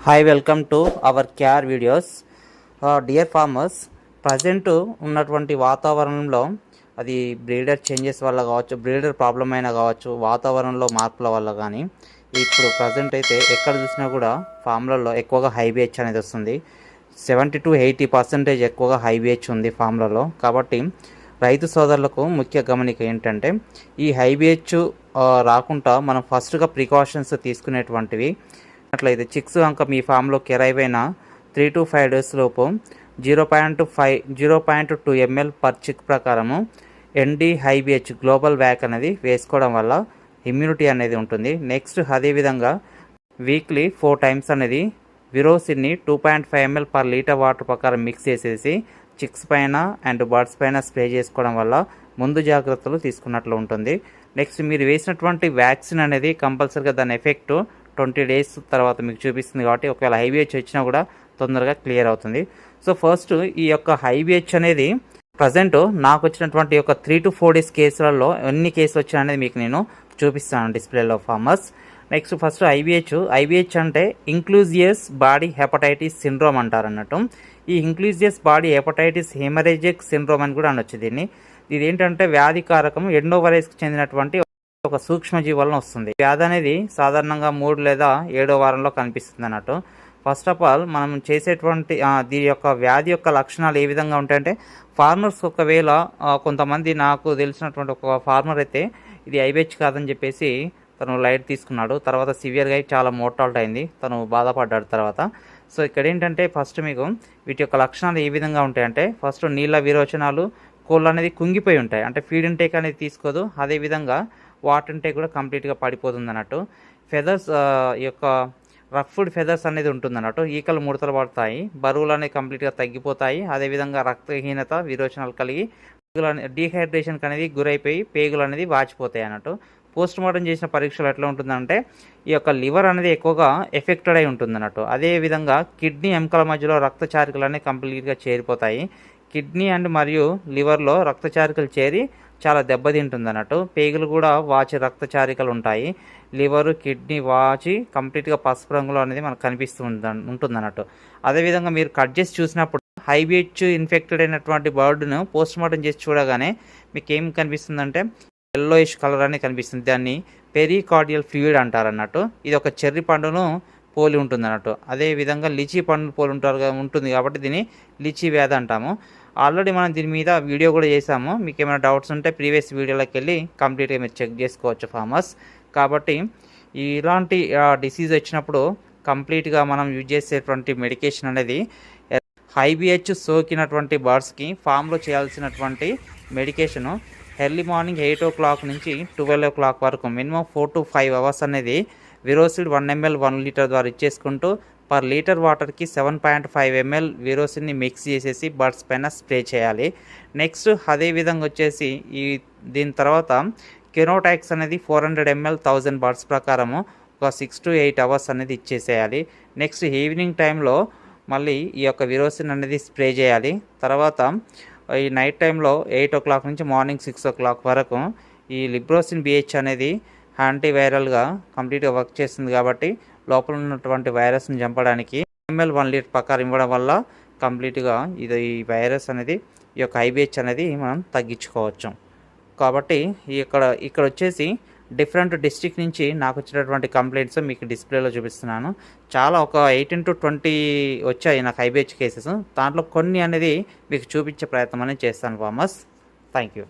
Hi welcome to our care videos dear farmers present ఉన్నటువంటి వాతావరణంలో అది బ్రీడర్ చేంజెస్ వల్ల కావచ్చు బ్రీడర్ ప్రాబ్లం అయినా కావచ్చు వాతావరణంలో మార్పుల వల్ల కానీ ఇప్పుడు ప్రజెంట్ అయితే ఎక్కడ చూసినా కూడా ఫామ్లలో ఎక్కువగా హైబిహెచ్ అనేది వస్తుంది. సెవెంటీ టు ఎయిటీ పర్సెంటేజ్ ఎక్కువగా హైబిహెచ్ ఉంది ఫామ్లలో కాబట్టి రైతు సోదరులకు ముఖ్య గమనిక ఏంటంటే ఈ హైబిహెచ్ uh, రాకుండా మనం ఫస్ట్గా ప్రికాషన్స్ తీసుకునేటువంటివి అట్లయితే చిక్స్ అంక మీ ఫామ్లో కెరైవైన త్రీ టు ఫైవ్ డేస్ లోపు zero point five zero point two ml per chick ప్రకారము ఎన్డి హైబిహెచ్ గ్లోబల్ వ్యాక్ అనేది వేసుకోవడం వల్ల ఇమ్యూనిటీ అనేది ఉంటుంది. నెక్స్ట్ అదేవిధంగా వీక్లీ ఫోర్ టైమ్స్ అనేది విరోసిన్ని two point five ml per litre water ప్రకారం మిక్స్ చేసేసి చిక్స్ పైన అండ్ బర్డ్స్ పైన స్ప్రే చేసుకోవడం వల్ల ముందు జాగ్రత్తలు తీసుకున్నట్లు ఉంటుంది. నెక్స్ట్ మీరు వేసినటువంటి వ్యాక్సిన్ అనేది కంపల్సరీగా దాని ఎఫెక్ట్ ట్వంటీ డేస్ తర్వాత మీకు చూపిస్తుంది కాబట్టి ఒకవేళ హైబిహెచ్ వచ్చినా కూడా తొందరగా క్లియర్ అవుతుంది. సో ఫస్ట్ ఈ యొక్క హైబిహెచ్ అనేది ప్రజెంట్ నాకు వచ్చినటువంటి యొక్క త్రీ టు ఫోర్ డేస్ కేసులలో ఎన్ని కేసులు వచ్చాయి అనేది మీకు నేను చూపిస్తాను డిస్ప్లేలో farmers. Next first IBH IBH అంటే ఇంక్లూజియస్ బాడీ హెపటైటిస్ సిండ్రోమ్ అంటారు అన్నట్టు. ఈ inclusion body hepatitis haemorrhagic syndrome అని కూడా అనొచ్చు దీన్ని. ఇది ఏంటంటే వ్యాధికారకం ఎండోవరైస్కి చెందినటువంటి ఒక సూక్ష్మజీవి వలన వస్తుంది. వ్యాధి అనేది సాధారణంగా మూడు లేదా ఏడో వారంలో కనిపిస్తుంది అన్నట్టు. ఫస్ట్ ఆఫ్ ఆల్ మనం చేసేటువంటి దీని యొక్క వ్యాధి యొక్క లక్షణాలు ఏ విధంగా ఉంటాయంటే ఫార్మర్స్ ఒకవేళ కొంతమంది నాకు తెలిసినటువంటి ఒక ఫార్మర్ అయితే ఇది ఐబెచ్ కాదని చెప్పేసి తను లైట్ తీసుకున్నాడు. తర్వాత సివియర్గా చాలా మోటాల్ట్ అయింది. తను బాధపడ్డాడు తర్వాత. సో ఇక్కడ ఏంటంటే ఫస్ట్ మీకు వీటి యొక్క లక్షణాలు ఏ విధంగా ఉంటాయంటే ఫస్ట్ నీళ్ళ విరోచనాలు కోళ్ళు అనేది కుంగిపోయి ఉంటాయి. అంటే ఫీడ్ ఇంటేక్ అనేది తీసుకోదు. అదేవిధంగా వాటర్ ఇంటేక్ కూడా కంప్లీట్గా పడిపోతుంది అన్నట్టు ఫెదర్స్ ఈ యొక్క రఫ్డ్ ఫెదర్స్ అనేది ఉంటుంది అన్నట్టు ఈకలు ముడతలు పడతాయి బరువులు అనేవి కంప్లీట్గా తగ్గిపోతాయి. అదేవిధంగా రక్తహీనత విరోచనాలు కలిగి డీహైడ్రేషన్కి అనేది గురైపోయి పేగులు అనేది వాచిపోతాయి అన్నట్టు. పోస్ట్ మార్టం చేసిన పరీక్షలు ఎట్లా ఉంటుందంటే ఈ యొక్క లివర్ అనేది ఎక్కువగా ఎఫెక్టెడ్ అయి ఉంటుంది అన్నట్టు అదేవిధంగా కిడ్నీ ఎముకల మధ్యలో రక్తచారికలు అనేవి కంప్లీట్గా చేరిపోతాయి. కిడ్నీ అండ్ మరియు లివర్లో రక్తచారికలు చేరి చాలా దెబ్బతింటుంది అన్నట్టు పేగులు కూడా వాచి రక్తచారికలు ఉంటాయి లివర్ కిడ్నీ వాచి కంప్లీట్గా పసుపు రంగులో అనేది మనకు కనిపిస్తూ ఉంటుంది అన్నట్టు అదేవిధంగా మీరు కట్ చేసి చూసినప్పుడు హైబిహెచ్ ఇన్ఫెక్టెడ్ అయినటువంటి బర్డ్ను పోస్ట్ మార్టం చేసి చూడగానే మీకు ఏం కనిపిస్తుందంటే ఎల్లోయిష్ కలర్ అనేది కనిపిస్తుంది. దాన్ని పెరికార్డియల్ ఫ్లూయిడ్ అంటారు అన్నట్టు ఇది ఒక చెర్రీ పండును పోలి ఉంటుంది అన్నట్టు అదే విధంగా లిచీ పండు పోలి ఉంటారు ఉంటుంది కాబట్టి దీన్ని లిచీ వ్యాధి అంటాము. ఆల్రెడీ మనం దీని మీద వీడియో కూడా చేసాము మీకు ఏమైనా డౌట్స్ ఉంటే ప్రీవియస్ వీడియోలోకి వెళ్ళి కంప్లీట్గా మీరు చెక్ చేసుకోవచ్చు ఫార్మర్స్. కాబట్టి ఇలాంటి డిసీజ్ వచ్చినప్పుడు కంప్లీట్గా మనం యూజ్ చేసేటువంటి మెడికేషన్ అనేది హైబిహెచ్ సోకినటువంటి బర్డ్స్కి ఫామ్లో చేయాల్సినటువంటి medication early morning eight o'clock నుంచి ట్వెల్వ్ ఓ క్లాక్ వరకు minimum four to five hours అనేది విరోసిడ్ వన్ ఎంఎల్ వన్ లీటర్ ద్వారా ఇచ్చేసుకుంటూ పర్ లీటర్ వాటర్కి సెవెన్ పాయింట్ ఫైవ్ ఎంఎల్ వీరోసిన్ని మిక్స్ చేసేసి బర్డ్స్ పైన స్ప్రే చేయాలి. నెక్స్ట్ అదే విధంగా వచ్చేసి ఈ దీని తర్వాత కెనోటాక్స్ అనేది four hundred ml thousand birds ప్రకారము ఒక సిక్స్ టు ఎయిట్ అవర్స్ అనేది ఇచ్చేసేయాలి. నెక్స్ట్ ఈవినింగ్ టైంలో మళ్ళీ ఈ యొక్క విరోసిన్ అనేది స్ప్రే చేయాలి. తర్వాత ఈ నైట్ టైంలో ఎయిట్ ఓ క్లాక్ నుంచి మార్నింగ్ సిక్స్ ఓ క్లాక్ వరకు ఈ లిబ్రోసిన్ బిహెచ్ అనేది యాంటీవైరల్గా కంప్లీట్గా వర్క్ చేస్తుంది కాబట్టి లోపల ఉన్నటువంటి వైరస్ని చంపడానికి ఎంఎల్ వన్ లీటర్ ప్రకారం ఇవ్వడం వల్ల కంప్లీట్గా ఇది ఈ వైరస్ అనేది ఈ యొక్క ఐబిహెచ్ అనేది మనం తగ్గించుకోవచ్చు. కాబట్టి ఇక్కడ ఇక్కడ వచ్చేసి డిఫరెంట్ డిస్టిక్ నుంచి నాకు వచ్చినటువంటి కంప్లైంట్స్ మీకు డిస్ప్లేలో చూపిస్తున్నాను. చాలా ఒక ఎయిటీన్ టు ట్వంటీ వచ్చాయి నాకు ఐబిహెచ్ కేసెస్ దాంట్లో కొన్ని అనేది మీకు చూపించే ప్రయత్నం అనేది చేస్తాను ఫార్మర్స్. Thank you